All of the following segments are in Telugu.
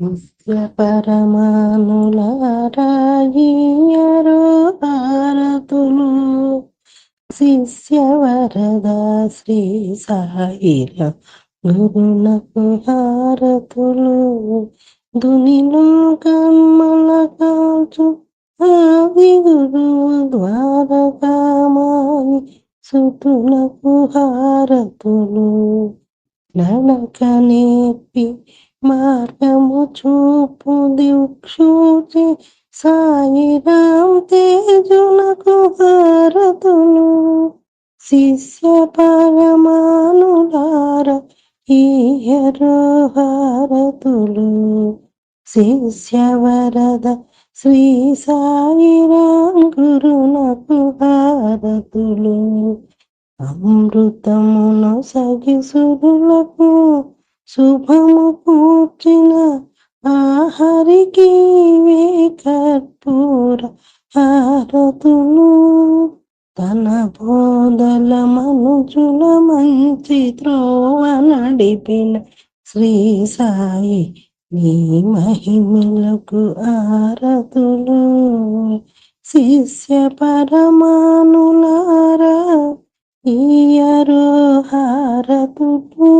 నిత్య పరమానులారాయరు హారతులు శిష్య వరద శ్రీ సాయిల గురునకు హారతులు దునిలో కన్మల కాచు ఆది గురువు ద్వారకామాయి సుతులకు హారతులు నడక నేర్పి మార్గము చూపు దిక్షూచి సాయిరాం తేజునకు హారతులు. శిష్య పరమానులార ఈయరో హారతులు. శిష్య వరద శ్రీ సాయిరాం గురునకు హారతులు. అమృతమును సగిసురులకు శుభము కూర్చిన ఆహరికి వే కర్పూర హారతులు తన బోధల మనుజుల మంచి త్రోవ నడిపిన శ్రీ సాయి నీ మహిమలకు ఆరతులు శిష్య పరమానులారా ఈయరో హారతులు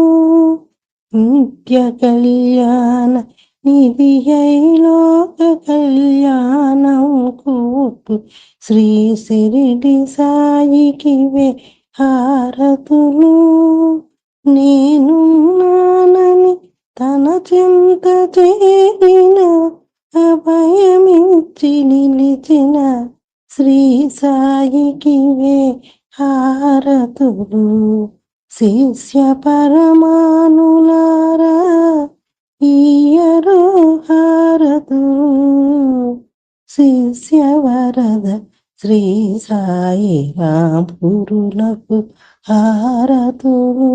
నిత్య కళ్యాణ నిధి లోక కళ్యాణం కూపు. శ్రీ సిరిడి సాయికి వే హారతులు. నేను నానని తన చింత చేరిన అభయమిచ్చి నిలిచిన శ్రీ సాయికి వే హారతులు. శిష్య పరమానులారా ఈయరు హారతులు శిష్య వరద శ్రీ సాయి రాంపురులకు హారతులు